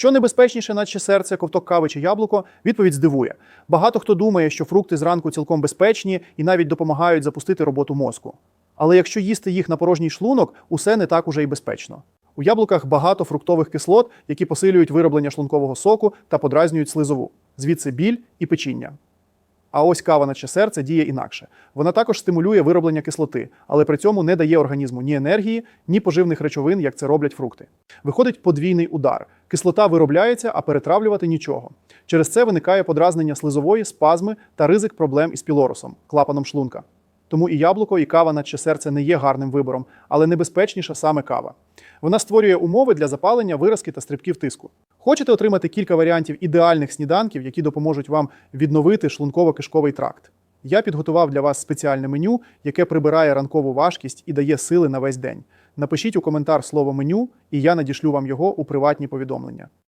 Що небезпечніше, наче серце, ковток кави чи яблуко, відповідь здивує. Багато хто думає, що фрукти зранку цілком безпечні і навіть допомагають запустити роботу мозку. Але якщо їсти їх на порожній шлунок, усе не так уже й безпечно. У яблуках багато фруктових кислот, які посилюють вироблення шлункового соку та подразнюють слизову, звідси біль і печіння. А ось кава наче серце діє інакше. Вона також стимулює вироблення кислоти, але при цьому не дає організму ні енергії, ні поживних речовин, як це роблять фрукти. Виходить подвійний удар. Кислота виробляється, а перетравлювати нічого. Через це виникає подразнення слизової, спазми та ризик проблем із пілорусом, клапаном шлунка. Тому і яблуко, і кава наче серце не є гарним вибором, але небезпечніша саме кава. Вона створює умови для запалення, виразки та стрибків тиску. Хочете отримати кілька варіантів ідеальних сніданків, які допоможуть вам відновити шлунково-кишковий тракт? Я підготував для вас спеціальне меню, яке прибирає ранкову важкість і дає сили на весь день. Напишіть у коментар слово меню, і я надішлю вам його у приватні повідомлення.